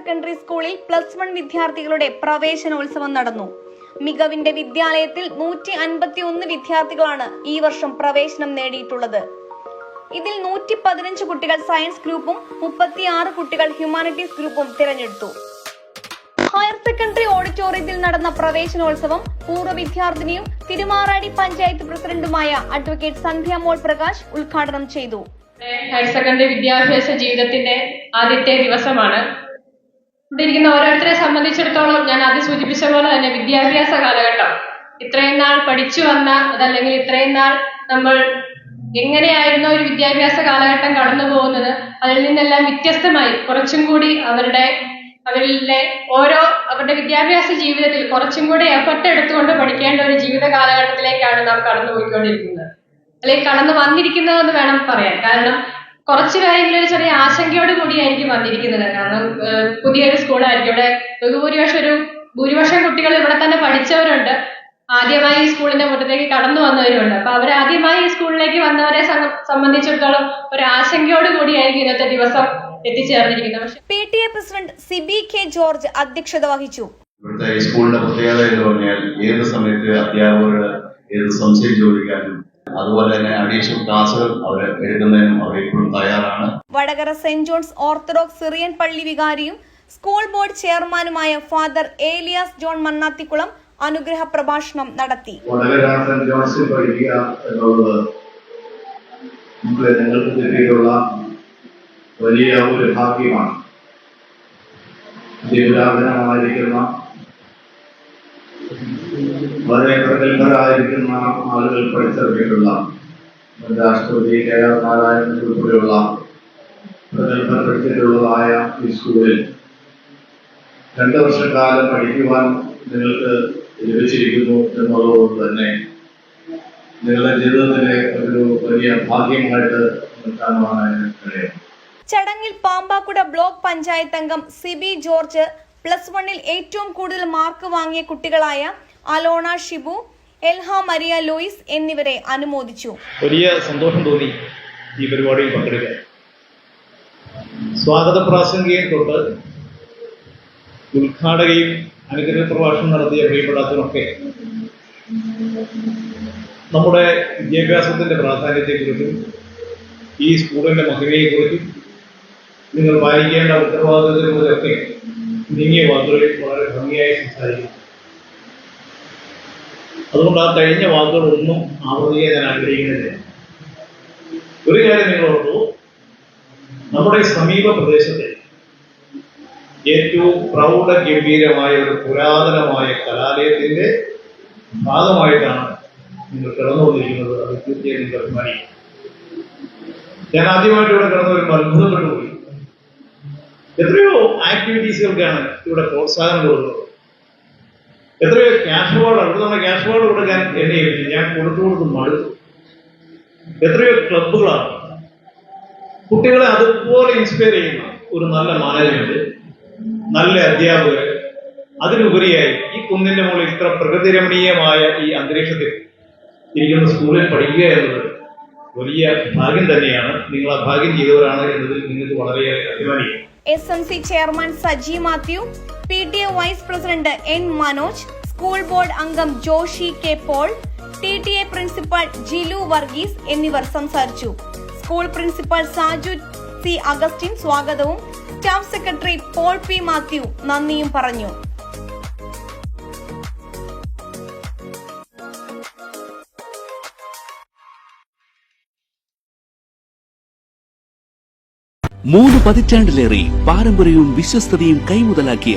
Secondary സ്കൂളിൽ plus one വിദ്യാർത്ഥികളുടെ പ്രവേശനോത്സവം നടന്നു. മികവിന്റെ വിദ്യാലയത്തിൽ നൂറ്റി അൻപത്തി ഒന്ന് വിദ്യാർത്ഥികളാണ് ഈ വർഷം പ്രവേശനം നേടിയിട്ടുള്ളത്. ഇതിൽ നൂറ്റി പതിനഞ്ച് കുട്ടികൾ സയൻസ് ഗ്രൂപ്പും മുപ്പത്തിയാറ് കുട്ടികൾ ഹ്യൂമാനിറ്റീസ് ഗ്രൂപ്പും തിരഞ്ഞെടുത്തു. ഹയർ സെക്കൻഡറി ഓഡിറ്റോറിയത്തിൽ നടന്ന പ്രവേശനോത്സവം പൂർവ വിദ്യാർത്ഥിനിയും തിരുമാറാടി പഞ്ചായത്ത് പ്രസിഡന്റുമായ അഡ്വക്കേറ്റ് സന്ധ്യ മോൾ പ്രകാശ് ഉദ്ഘാടനം ചെയ്തു. ഹയർ സെക്കൻഡറി വിദ്യാഭ്യാസ ജീവിതത്തിന്റെ ആദ്യത്തെ ദിവസമാണ്. ഇവിടെ ഇരിക്കുന്ന ഓരോരുത്തരെ സംബന്ധിച്ചിടത്തോളം ഞാൻ ആദ്യം സൂചിപ്പിച്ച പോലെ തന്നെ വിദ്യാഭ്യാസ കാലഘട്ടം. ഇത്രയും നാൾ പഠിച്ചു വന്ന അതല്ലെങ്കിൽ ഇത്രയും നാൾ നമ്മൾ എങ്ങനെയായിരുന്നു ഒരു വിദ്യാഭ്യാസ കാലഘട്ടം കടന്നു പോകുന്നത് അതിൽ നിന്നെല്ലാം വ്യത്യസ്തമായി കുറച്ചും കൂടി അവരുടെ അവരിലെ ഓരോ അവരുടെ വിദ്യാഭ്യാസ ജീവിതത്തിൽ കുറച്ചും കൂടി എഫർട്ട് എടുത്തുകൊണ്ട് പഠിക്കേണ്ട ഒരു ജീവിത കാലഘട്ടത്തിലേക്കാണ് നാം കടന്നു പോയിക്കൊണ്ടിരിക്കുന്നത് അല്ലെങ്കിൽ കടന്നു വന്നിരിക്കുന്നതെന്ന് വേണം പറയാൻ. കാരണം കുറച്ച് കാര്യങ്ങളിൽ ഒരു ചെറിയ ആശങ്കയോട് കൂടിയായിരിക്കും വന്നിരിക്കുന്നത്. കാരണം പുതിയൊരു സ്കൂളായിരിക്കും. ഇവിടെ ബഹുഭൂരിപക്ഷം ഒരു ഭൂരിപക്ഷം കുട്ടികൾ ഇവിടെ തന്നെ പഠിച്ചവരുണ്ട്. ആദ്യമായി ഈ സ്കൂളിന്റെ മുറ്റത്തേക്ക് കടന്നു വന്നവരുണ്ട്. അപ്പൊ അവർ ആദ്യമായി ഈ സ്കൂളിലേക്ക് വന്നവരെ സംബ- സംബന്ധിച്ചിടത്തോളം ഒരു ആശങ്കയോട് കൂടിയായിരിക്കും ഇന്നത്തെ ദിവസം എത്തിച്ചേർന്നിരിക്കുന്നത്. പക്ഷെ P T A president Siby K George അധ്യക്ഷത വഹിച്ചു. ഇവിടുത്തെ സ്കൂളിന്റെ പ്രത്യേകത എന്ന് പറഞ്ഞാൽ ഏത് സമയത്ത് അധ്യാപകർ ഏത് സംശയം ചോദിക്കാനും അതുപോലെ തന്നെ അഡീഷണൽ ക്ലാസ്സുകൾ അവർ എടുക്കുന്നതിനും അവർ ഇപ്പോഴും തയ്യാറാണ്. Vadakara saint John's orthodox Syrian പള്ളി വികാരിയും സ്കൂൾ ബോർഡ് ചെയർമാനുമായ ഫാദർ ഏലിയാസ് ജോൺ മണ്ണാത്തിക്കുളം അനുഗ്രഹ പ്രഭാഷണം നടത്തി. വടകര സെന്റ് ജോൺസിൽ പഠിക്കുക എന്നുള്ളത് നമുക്ക് കിട്ടിയിട്ടുള്ള വലിയ ഒരു ഭാഗ്യമാണ്. അതിപുരാതനമായിരിക്കുന്ന വളരെ പ്രഗത്ഭരായിരിക്കുന്ന ആളുകൾ പഠിച്ചിറങ്ങിയിട്ടുള്ള രാഷ്ട്രപതി കെ ആർ നാരായണൻ ഉൾപ്പെടെയുള്ള പ്രഗത്ഭർ പഠിച്ചിട്ടുള്ളതായ ഈ സ്കൂളിൽ രണ്ട് വർഷക്കാലം പഠിക്കുവാൻ നിങ്ങൾക്ക് ലഭിച്ചിരിക്കുന്നു എന്നുള്ളതുകൊണ്ട് തന്നെ നിങ്ങളുടെ ജീവിതത്തിലെ ഒരു വലിയ ഭാഗ്യമായിട്ട് നിൽക്കാനുമാണ് കഴിയും ചടങ്ങിൽ പാമ്പാക്കുട ബ്ലോക്ക് പഞ്ചായത്ത് അംഗം സിബി ജോർജ് പ്ലസ് വണ്ണിൽ ഏറ്റവും കൂടുതൽ മാർക്ക് വാങ്ങിയ കുട്ടികളായ അലോണ ഷിബു എൽഹ മരിയ ലൂയിസ് എന്നിവരെ അനുമോദിച്ചു. വലിയ സന്തോഷം തോന്നി ഈ പരിപാടിയിൽ പങ്കെടുക്കാൻ. സ്വാഗത പ്രാസംഗികം തൊട്ട് ഉദ്ഘാടകയും അനുഗ്രഹ പ്രഭാഷണം നടത്തിയ പ്രിയപ്പെടാത്തവരൊക്കെ നമ്മുടെ വിദ്യാഭ്യാസത്തിന്റെ പ്രാധാന്യത്തെക്കുറിച്ചും ഈ സ്കൂളിന്റെ മഹിമയെക്കുറിച്ചും നിങ്ങൾ വായിക്കേണ്ട ഉത്തരവാദിത്തത്തെക്കുറിച്ചൊക്കെ നീങ്ങിയ വാക്കുകളിൽ വളരെ ഭംഗിയായി സംസാരിക്കും അതുകൊണ്ട് ആ കഴിഞ്ഞ വാക്കുകളൊന്നും ആവർത്തിക്കാൻ ഞാൻ ആഗ്രഹിക്കുന്നില്ല. ഒരു കാര്യം ഓർത്തു നമ്മുടെ സമീപ പ്രദേശത്തെ ഏറ്റവും പ്രൗഢ ഗംഭീരമായ ഒരു പുരാതനമായ കലാലയത്തിന്റെ ഭാഗമായിട്ടാണ് നിങ്ങൾ കിടന്നുകൊണ്ടിരിക്കുന്നത്. അത് തീർച്ചയായും നിങ്ങൾ അഭിമാനിക്കും ഞാൻ ആദ്യമായിട്ട് ഇവിടെ കിടന്ന ഒരു അത്ഭുതപ്പെട്ടുപോയി എത്രയോ ആക്ടിവിറ്റീസുകൾക്കാണ് ഇവിടെ പ്രോത്സാഹനം കൊടുക്കുന്നത് എത്രയോ ക്യാഷ് ആണ് അവിടെ നമ്മുടെ ക്യാഷ് അവാർഡ് കൊടുക്കാൻ എന്നെ ഏൽപ്പിച്ചു. ഞാൻ കൊടുത്തു കൊടുത്ത് മടുത്തു. എത്രയോ ക്ലബുകളാണ് കുട്ടികളെ അതുപോലെ ഇൻസ്പയർ ചെയ്യുന്ന ഒരു നല്ല മാനേജ്മെന്റ് നല്ല അധ്യാപകർ അതിനുപരിയായി ഈ കുന്നിന്റെ മുകളിൽ ഇത്ര പ്രകൃതിരമണീയമായ ഈ അന്തരീക്ഷത്തിൽ ഇരിക്കുന്ന സ്കൂളിൽ പഠിക്കുക എന്നത് വലിയ ഭാഗ്യം തന്നെയാണ്. നിങ്ങൾ ആ ഭാഗ്യം ചെയ്തവരാണ് എന്നതിൽ നിങ്ങൾക്ക് വളരെയേറെ അഭിമാനിക്കും. S M C chairman Saji Mathew P T A vice president N Manoj school board അംഗം Joshi K Paul T T A principal Jilu Varghese എന്നിവർ സംസാരിച്ചു. School principal Saju C Augustine സ്വാഗതവും staff secretary Paul P Mathew നന്ദിയും പറഞ്ഞു. മൂന്ന് പതിറ്റാണ്ടിലേറെ പാരമ്പര്യവും വിശ്വസ്തയും കൈമുതലാക്കിയ